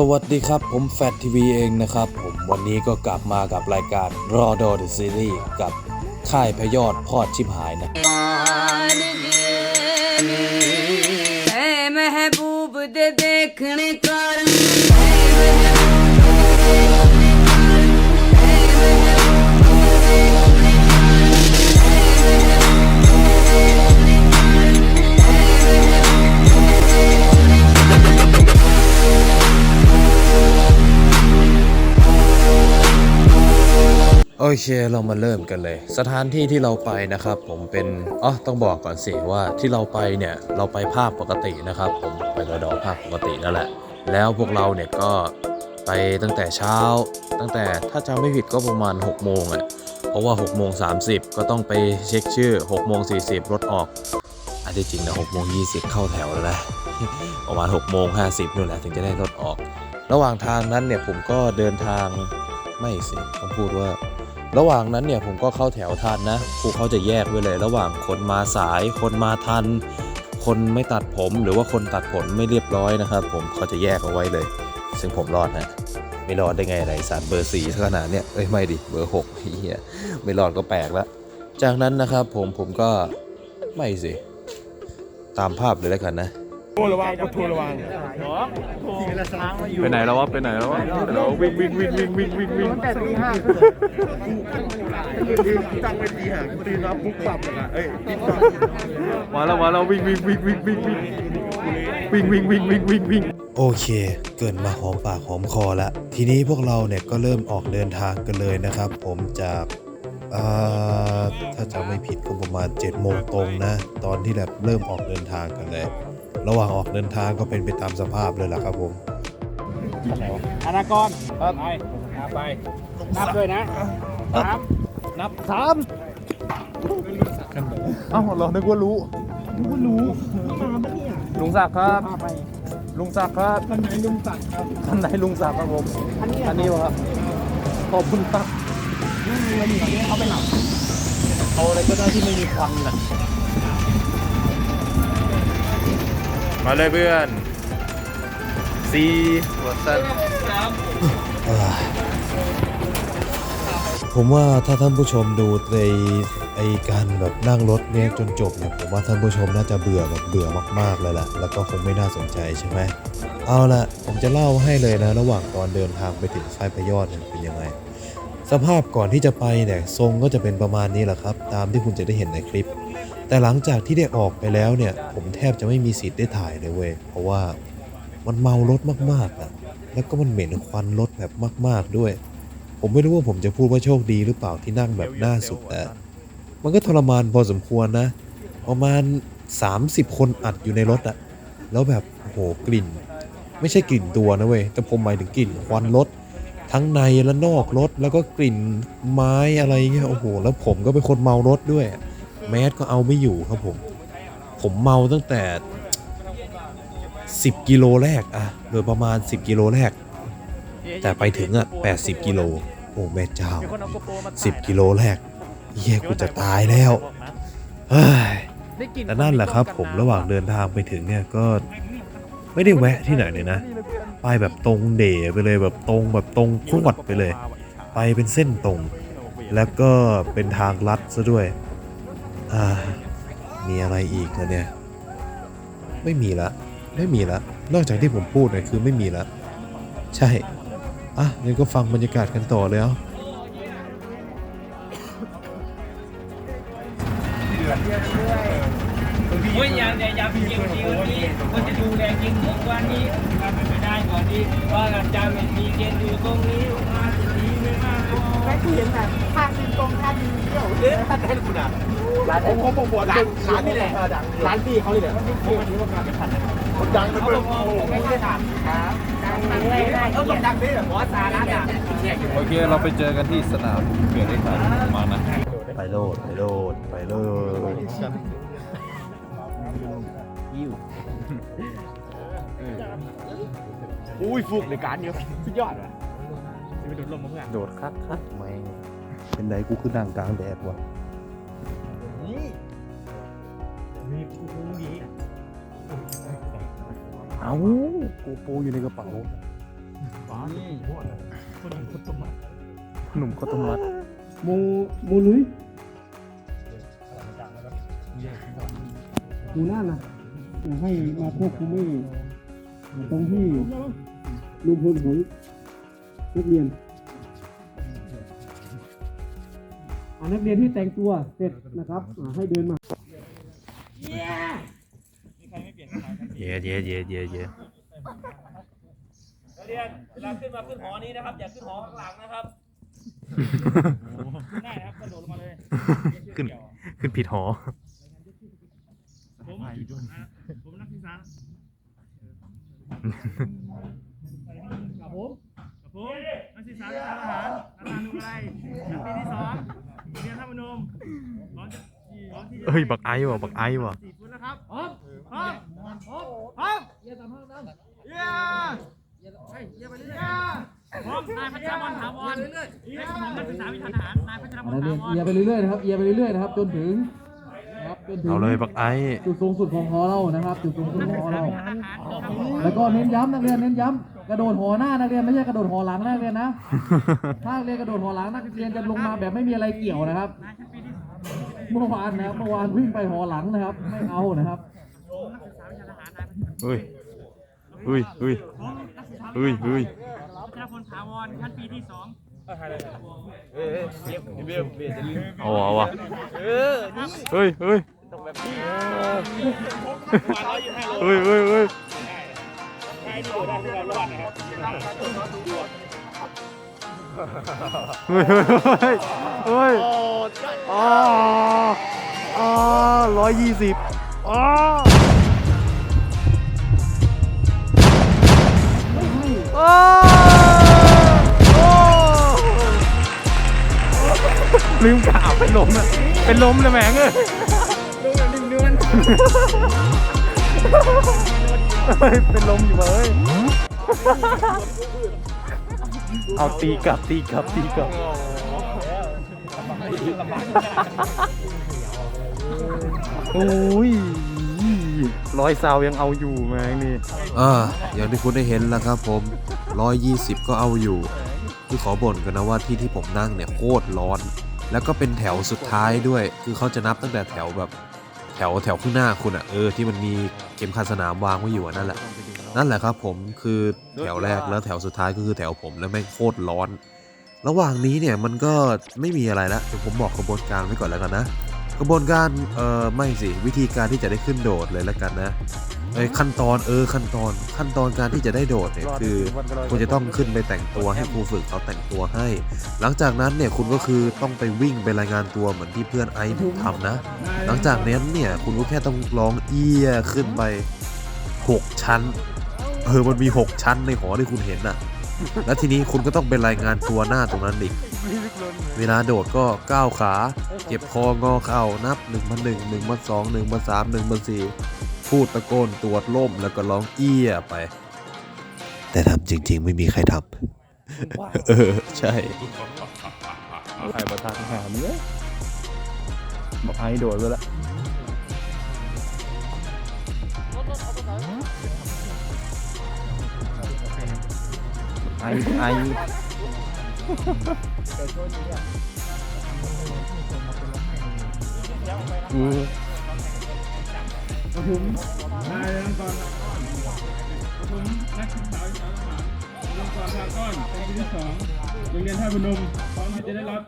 สวัสดีครับผมแฟตทีวีเองนะครับผมวันนี้ก็กลับมากับรายการรอดอเดอซีรีส์กับค่ายพยอดพอดชิบหายนะเฮ้มหบูบเดเดคเโอเคเรามาเริ่มกันเลย สถานที่ที่เราไปนะครับ ผมเป็นอ๋อต้องบอกก่อนสิว่าที่เราไปเนี่ยเราไปภาคปกตินะครับ ผมไปกรอดอภาคปกตินั่นแหละ แล้วพวกเราเนี่ยก็ไปตั้งแต่เช้า ตั้งแต่ถ้าจำไม่ผิดก็ประมาณ6โมงอะเพราะว่า6โมง30 ก็ต้องไปเช็คชื่อ6โมง40 รถออก อันที่จริงนะ6โมง20 เข้าแถวแล้วนะประมาณ6โมง50นู่นแหละถึงจะได้รถออก ระหว่างทางนั้นเนี่ยผมก็เดินทางไม่สิต้องพูดว่า ระหว่างนั้นเนี่ยผมก็เข้าแถวทันนะครูเขาจะแยกไว้เลย ระหว่างคนมาสาย คนมาทัน คนไม่ตัดผมหรือว่าคนตัดผมไม่เรียบร้อยนะครับ ผมเขาจะแยกเอาไว้เลย ซึ่งผมรอดนะไม่รอดได้ไงไรสัตว์เบอร์สี่ขนาดเนี้ยเอ้ยไม่ดิเบอร์หกเฮียไม่รอดก็แปลกล้วจากนั้นนะครับผมผมก็ไม่สิตามภาพเลยแล้วกันนะ โทรระวังกดโทระวังไปไหนแล้ววะไปไหนแล้ววะเราวิ่งวิ่งวิ่งวิ่งวิ่งวิ่งวิ่งแต่ตีห้าตั้งเวทีห่างตีน้ำปุ๊บปรับเลยนะเอ้ยมาแล้วมาแล้ววิ่งวิ่งวิ่งวิ่งวิ่งวิ่งวิ่งวิ่งวิ่งวิ่งวิ่งวิ่งโอเค เกินมาหอมปากหอมคอละทีนี้พวกเราเนี่ยก็เริ่มออกเดินทางกันเลยนะครับ ผมจากถ้าจำไม่ผิดก็ประมาณ7โมงตรงนะ ตอนที่แบบเริ่มออกเดินทางกันเลย ระหว่างออกเดินทางก็เป็นไปตามสภาพเลยล่ะครับผมอานากรไปไป นับด้วยนะสามนับสามเอ้าเรานึกว่ารู้ลุงศักดิ์ครับลุงศักดิ์ครับท่านไหนลุงศักดิ์ครับท่านไหนลุงศักดิ์ครับผมอันนี้อันนี้วะครับขอบคุณครับไม่มีอะไรอยู่เอาไปหลับเอาอะไรก็ได้ที่ไม่มีควันนะ มาเลยเพื่อนซีวัสันผมว่าถ้าท่านผู้ชมดูในไอการแบบนั่งรถเนี่ยจนจบเนี่ยผมว่าท่านผู้ชมน่าจะเบื่อแบบเบื่อมากๆเลยแหละแล้วก็คงไม่น่าสนใจใช่ไหมเอาละผมจะเล่าให้เลยนะ ระหว่างตอนเดินทางไปถึงค่ายพยอดเนี่ยเป็นยังไง สภาพก่อนที่จะไปเนี่ยทรงก็จะเป็นประมาณนี้แหละครับ ตามที่คุณจะได้เห็นในคลิป แต่หลังจากที่ได้ออกไปแล้วเนี่ย ผมแทบจะไม่มีสิทธิ์ได้ถ่ายเลยเว้ย เพราะว่ามันเมารถมากๆอะแล้วก็มันเหม็นควันรถแบบมาก ๆด้วย ผมไม่รู้ว่าผมจะพูดว่าโชคดีหรือเปล่าที่นั่งแบบหน้าสุดแต่มันก็ทรมานพอสมควรนะ ประมาณ 30 คนอัดอยู่ในรถอะแล้วแบบโอ้โหกลิ่น ไม่ใช่กลิ่นตัวนะเว้ย แต่ผมหมายถึงกลิ่นควันรถ ทั้งในและนอกรถ แล้วก็กลิ่นไม้อะไรเงี้ย โอ้โห แล้วผมก็เป็นคนเมารถด้วย แมสก็เอาไม่อยู่ครับผม ผมเมาตั้งแต่ 10 กิโลแรกอะโดยประมาณ 10 กิโลแรก แต่ไปถึงอะ80 กิโล โอ้แม่เจ้า 10 กิโลแรกเฮียกูจะตายแล้วเฮ้ยแต่นั่นแหละครับ ผมระหว่างเดินทางไปถึงเนี่ยก็ไม่ได้แวะที่ไหนเลยนะไปแบบตรงเดไปเลยแบบตรงแบบตรงพรวดไปเลย ไปเป็นเส้นตรง แล้วก็เป็นทางลัดซะด้วย มีอะไรอีกนะเนี่ย ไม่มีละ ไม่มีละ นอกจากที่ผมพูดเนี่ยคือไม่มีละ ใช่ อะงั้นก็ฟังบรรยากาศกันต่อเลยเอาโอ้ยอย่าอย่าอย่าไปยิงทีวันนี้มันจะดูแลจริงทุกวันนี้ทำไม่ได้ก่อนดีว่ากันจะไม่มีเกณฑ์อยู่ตรงนี้มา จะดีไม่มากพอไม่เห็นอะข้างหนึงตรงข้างหนึงเที่ยวเอ๊ะท่านให้คุณอะร้านผมผมบอกร้านร้านนี่แหละร้านพี่เขาเลยแหละวันนี้ว่าการเป็นพันคนดังเป็นเพื่อนไม่ได้ถามครับได้ได้เขาต้องดังนี่แหละหมอสาระอะโอเค เราไปเจอกันที่สนามเกิดได้ทันมานะไปโลดไปโลดไปโลดอุ้ยฟุกในการเดียวสุดยอดว่ะ จะไปโดนลมมั้งอะโดดคัดคัดไม่เป็นไรกูคือนั่งกลางแดดวะนี่มีผู้นี้เอ้ากูปูอยู่ในกระเป๋าหนุ่มข้าวต้มมัดโมโมลุยดูน่านะอยากให้มาควบคุมให้ตรงที่ลุงพลของ นักเรียนอ่านักเรียนที่แต่งตัวเสร็จนะครับอ่าให้เดินมาเย่เย่เย่เย่เย่นักเรียนเวลาขึ้นมาขึ้นหอนี้นะครับ อย่าขึ้นหอข้างหลังนะครับขึ้นได้นะครับกระโดดลงมาเลย ขึ้นขึ้นผิดหอ ผมผมนักศึกษากับผมกั บผมนักศึกษาวิชาทหารอาจารย์นุอะไรชั้นปีที่สองเรียนท่าพนมพร้อมจะพร้อมที่จะเฮ้ย บักไอ้ว่ะ บักไอ้ว่ะ สี่ฟุตแล้วครับพร้อมพร้อมพร้อมพร้อมเยี่ยมตามห้องน้ำเยี่ยมเยี่ยมไปเรื่อยๆพร้อมนายพัชรมนถาวรเรื่อยๆผมนักศึกษาวิชาทหารนายพัชรมนนักเรีถายนวร เอียไปเรื่อยๆนะครับ เอียไปเรื่อยๆนะครับ จนถึงนะครับ จนถึงเอาเลยบักไอ้จุดสูงสุดของหอเรานะครับจุดสูงสุดของหอเราทหารครับผมแล้วก็เน้นย้ำนักเรียนเน้นย้ำกระโดดหอหน้านักเรียนไม่ใช่กระโดดหอหลังนักเรียนนะ ถ้านักเรียนกระโดดหอหลังนักเรียนจะลงมาแบบไม่มีอะไรเกี่ยวนะครับ เมื่อวานนะครับเมื่อวานวิ่งไปหอหลังนะครับ ไม่เอานะครับเฮ้ยเฮ้ยเฮ้ยเฮ้ยเฮ้ยพัชรพลถาวรชั้นปีที่สองเอาว่ะเอาว่ะเฮ้ยเฮ้ย แบบนี้าฮ้ยเฮ้ยเฮ้ยให้ที่อยู่ได้ที่เรารอดนะครับอุ้ยเฮ้ยอุ้ยอ๋ออ๋อร้อยยี่สิบอ๋อโอ้โอ้ลืมขะเาเป็นลมอะเป็นลมเลยแม่งเอ้ย เฮ้ยเป็นลมอยู่เว้ยเอาตีกลับตีกลับตีกลับโอ้ยร้อยซาวยังเอาอยู่แมงนี่อ่าอย่างที่คุณได้เห็นแล้วครับผม120ก็เอาอยู่ คือขอบ่นกันนะว่าที่ที่ผมนั่งเนี่ยโคตรร้อน แล้วก็เป็นแถวสุดท้ายด้วย คือเขาจะนับตั้งแต่แถวแบบ แถวแถวข้างหน้าคุณอะเออที่มันมีเข็มขัดสนามวางไว้อยู่อะนั่นแหละ นั่นแหละครับผมคือแถวแรกแล้วแถวสุดท้ายก็คือแถวผมแล้วแม่งโคตรร้อน ระหว่างนี้เนี่ยมันก็ไม่มีอะไรละเดี๋ยวผมบอกกระบวนการไว้ก่อนแล้วกันนะ กระบวนการเอ่อไม่สิวิธีการที่จะได้ขึ้นโดดเลยแล้วกันนะเอ้ยขั้นตอนเออขั้นตอนขั้นตอนการที่จะได้โดดเนี่ยคือคุณจะต้องขึ้นไปแต่งตัวให้ครูฝึกเขาแต่งตัวให้ หลังจากนั้นเนี่ยคุณก็คือต้องไปวิ่งไปรายงานตัวเหมือนที่เพื่อนไอซ์ทำนะ หลังจากนั้นเนี่ยคุณก็แค่ต้องร้องเอี้ยขึ้นไป 6 ชั้นเออมันมี 6 ชั้นในหอที่คุณเห็นน่ะ แล้วทีนี้คุณก็ต้องไปรายงานตัวหน้าตรงนั้นอีก เวลาโดดก็ก้าวขา เก็บคองอเข่านับ1มา1 1มา2 1มา3 1มา4พูดตะโกนตรวจล่มแล้วก็ร้องเอี้ยไป แต่ทำจริง ๆ ไม่มีใครทำเออ ใช่ไข่ประทานหามเลยบอกไอ้โดดไปแล้วไอ้ไอ้ อือผมนายนักกรผมนักศึกษาวิชาทหารลงกรพาก้อนเป็นปีที่สองโรงเรียนท่าพนมพร้อมที่จะได้รับ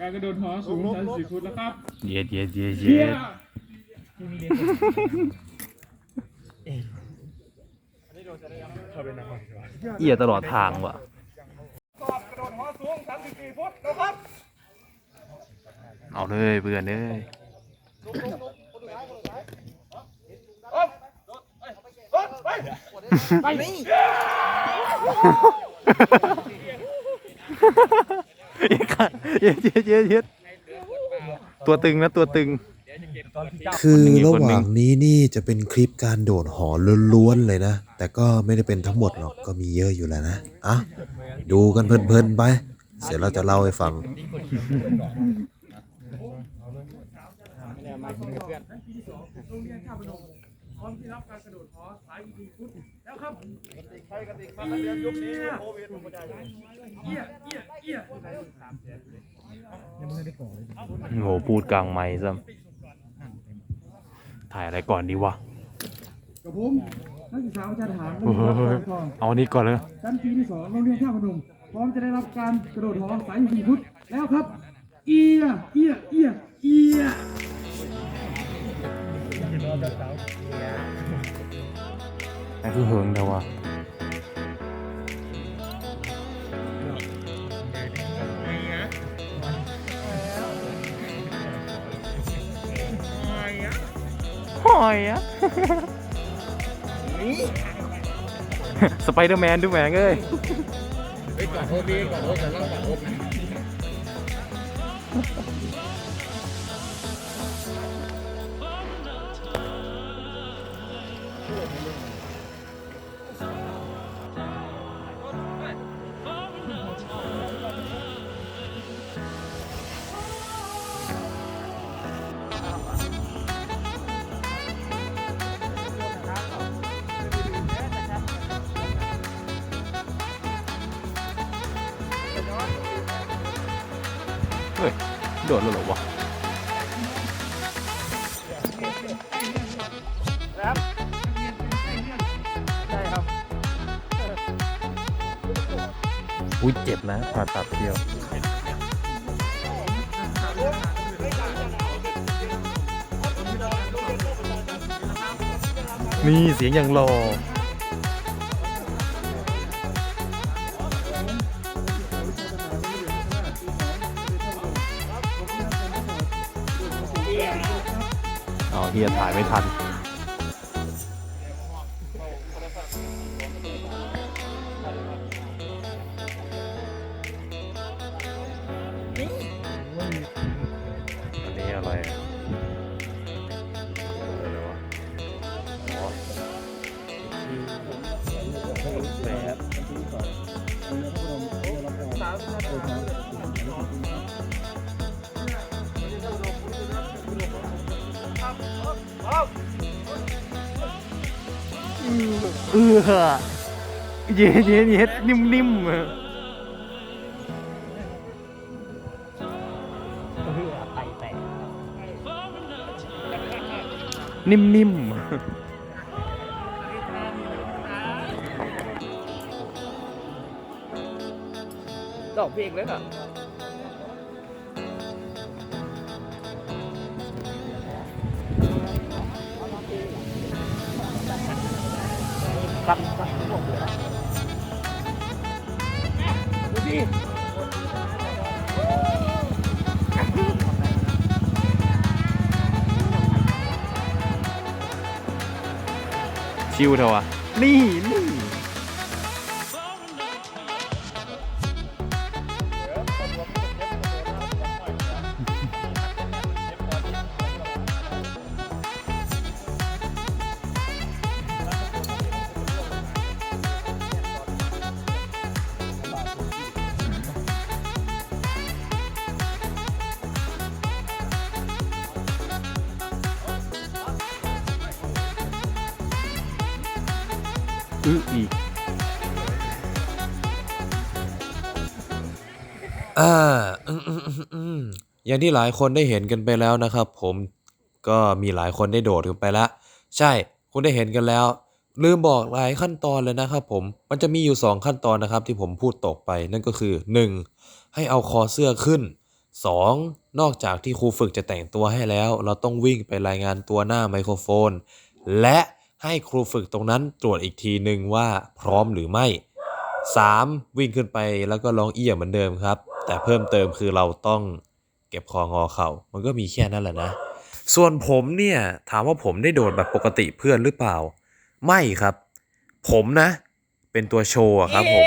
การกระโดดหอสูง34ฟุตแล้วครับ เย็ดเย็ดเย็ดเยี่เย็ยดเอียตลอดทางว่ะ เอาเลยเบื่อเลยเย็ดค่ะเย็ดเย็ดเย็ดเย็ดตัวตึงนะตัวตึง คือคนหนึ่งอีกระคนหหนึ่ว่างงนี้นี่จะเป็นคลิปการโดดหอล้วนๆเลยนะ แต่ก็ไม่ได้เป็นทั้งหมดหรอกก็มีเยอะอยู่แล้วนะอะดูกันเพลินๆไป เสร็จเราจะเล่าให้ฟัง พร้อมที่รับการกระโดดหอสายอีกฟุตแล้วครับใครกติกมาเรียนยุคนี้โควิดไม่ได้เอี้ยเอี้ยเอี้ยโหพูดกลางไม้ซ้ำถ่ายอะไรก่อนดีวะ กับผมนักศึกษาวิชาทหารเฮ้ยเอาอันนี้ก่อนเลย ชั้นปีที่สองโรงเรียนท่าพนม พร้อมจะได้รับการกระโดดหอสายอยู่สี่ฟุตแล้วครับ เอีย เอีย เอีย เอียนั่นคือเฮิงเดียววะหอยอะสไปเดอร์แมนดูแมงเอ้ย เโดดแล้วเหรอวะอุ้ยเจ็บนะผ่าตัดเดียวนี่เสียงอย่างรอ เฮียถ่ายไม่ทัน อันนี้อะไรอะอะไร เออเย็ดเย็ดเย็ดนิ่มๆอะนิ่มๆดอกเพลงเลยอะ ชิวเถอะวะนี่นี่ อ่าอืมอืมอืมอืมอย่างที่หลายคนได้เห็นกันไปแล้วนะครับ ผมก็มีหลายคนได้โดดกันไปแล้วใช่คุณได้เห็นกันแล้ว ลืมบอกหลายขั้นตอนเลยนะครับผมมันจะมีอยู่ 2 ขั้นตอนนะครับ ที่ผมพูดตกไปนั่นก็คือ 1. ให้เอาคอเสื้อขึ้น 2. นอกจากที่ครูฝึกจะแต่งตัวให้แล้ว เราต้องวิ่งไปรายงานตัวหน้าไมโครโฟน และให้ครูฝึกตรงนั้นตรวจอีกทีหนึ่งว่าพร้อมหรือไม่ 3. วิ่งขึ้นไปแล้วก็ร้องเอี้ยเหมือนเดิมครับ แต่เพิ่มเติมคือเราต้องเก็บคองอเข่ามันก็มีแค่นั้นแหละนะ ส่วนผมเนี่ยถามว่าผมได้โดดแบบปกติเพื่อนหรือเปล่า ไม่ครับ ผมนะ เป็นตัวโชว์ครับผม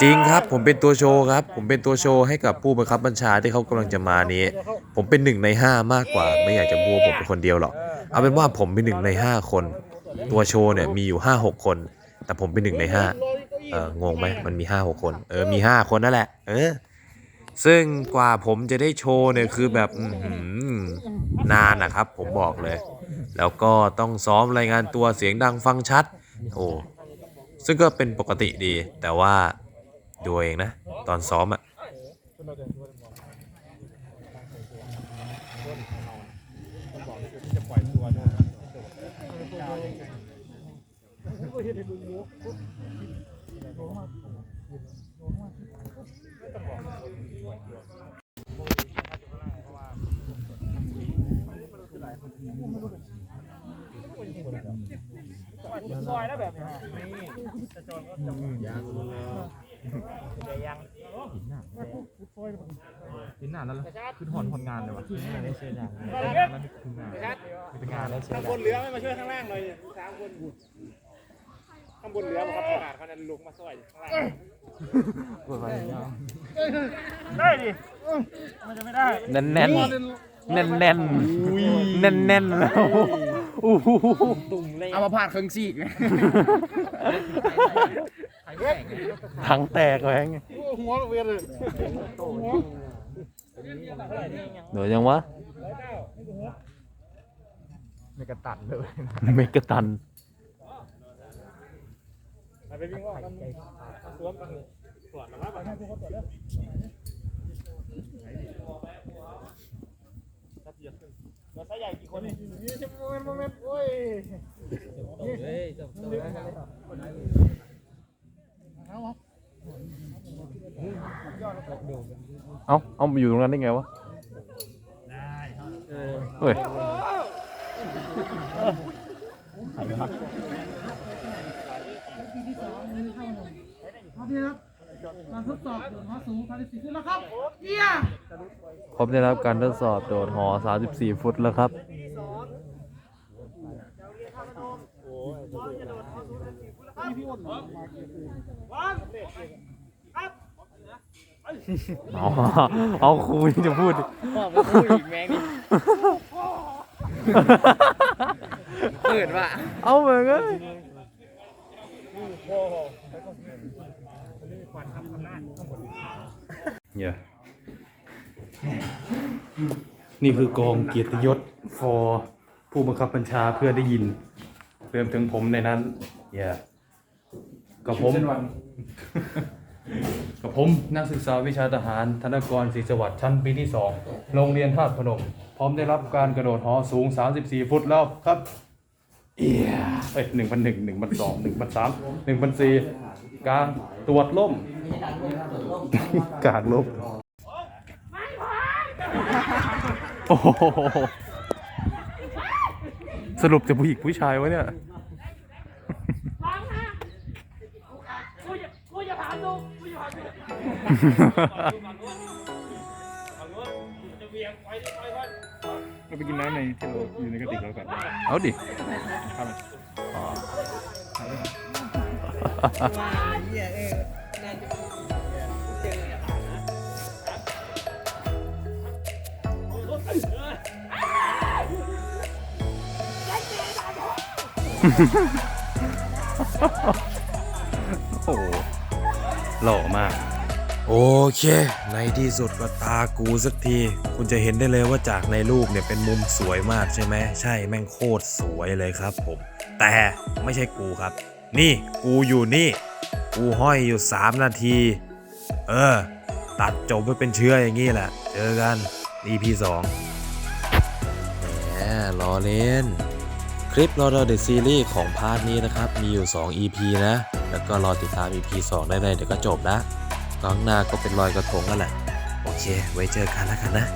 จริงครับผมเป็นตัวโชว์ครับ ผมเป็นตัวโชว์ให้กับผู้บังคับบัญชาที่เขากำลังจะมานี้ ผมเป็นหนึ่งในห้ามากกว่า ไม่อยากจะบัวผมเป็นคนเดียวหรอกเอาเป็นว่าผมเป็นหนึ่งในห้าคน ตัวโชว์เนี่ยมีอยู่ห้าหกคน แต่ผมเป็นหนึ่งในห้า เอองงไหมมันมีห้าหกคน เออมีห้าคนนั่นแหละ เออ ซึ่งกว่าผมจะได้โชว์เนี่ยคือแบบอื้อหือนานนะครับ ผมบอกเลย แล้วก็ต้องซ้อมรายงานตัวเสียงดังฟังชัด โอ้ซึ่งก็เป็นปกติดี แต่ว่าดูเองนะ ตอนซ้อมอะ กินหนาแล้วขึ้นหอนคนงานเลยวะไม่เชื่ออย่างแล้วนี่คืองานเป็นงานแล้วเชื่อข้างบนเรือไม่มาช่วยข้างล่างเลยสามคน ข้างบนเรือมาครับขนาดเขาจะลุกมาช่วยข้างล่างปวดไปยาวได้ดิมันจะไม่ได้แน่นแน่นแน่นแน่นแน่นแน่นแล้วอู้หูเอามาพาดเครื่องซีกทั้งแตกแหวงหัวเวียนเลยเดี๋ยวยังวะไม่กระตันเลยเมกะตัน ไปวิ่งว่ามันสวมกันเลยสวนมาแล้วทุกคนตัวเด้อเราใช้ใหญ่กี่คนนี่ยี่สิบโมเมนต์โมเมนต์โอ้ยเอ้าเอามาอยู่ตรงนั้นได้ไงวะเฮ้ย การทดสอบหอสูง34ขึ้นแล้วครับเยี่ยผมได้รับการทดสอบโดดหอ 34 ฟุตแล้วครับ อ๋อ เอาครูนี่จะพูดบอกว่าครูอีกแมงนี่เปิดว่ะ เอาเหมือนกัน เนี่ยนี่คือกองเกียรติยศ for ผู้บังคับบัญชาเพื่อได้ยินรวมถึงผมในนั้นอย่ากับผม กับผมนักศึกษาวิชาทหาร ธนกรศรีสวัสดิ์ชั้นปีที่2โรงเรียนธาตุพนม พร้อมได้รับการกระโดดหอสูง 34 ฟุตแล้วครับ เอียเอ้ยหนึ่งพันหนึ่งหนึ่งพันสองหนึ่งพันสามหนึ่งพันสี่การตรวจล่ม การล่มโอ้โหสรุปจะผู้หญิงผู้ชายวะเนี่ยเราไปกินน้ำในที่เราอยู่ในกระติกเราก่อนเอาดิโอ้ โหหล่อมาก โอเค ในที่สุดก็ตากูสักที คุณจะเห็นได้เลยว่าจากในรูปเนี่ยเป็นมุมสวยมากใช่ไหม ใช่แม่งโคตรสวยเลยครับผม แต่ไม่ใช่กูครับ นี่กูอยู่นี่ กูห้อยอยู่ 3 นาที เออ ตัดจบไปเป็นเชื้ออย่างงี้แหละ เจอกัน EP 2แหมรอเล่น คลิปรอรอเดซีรีส์ของพาร์ทนี้นะครับ มีอยู่ 2 EP นะ แล้วก็รอติดตาม EP 2 ได้เลยเดี๋ยวก็จบนะข้งหน้าก็เป็นรอยกระทงแล้วแหละ โอเค ไว้เจอกันแล้วกันนะ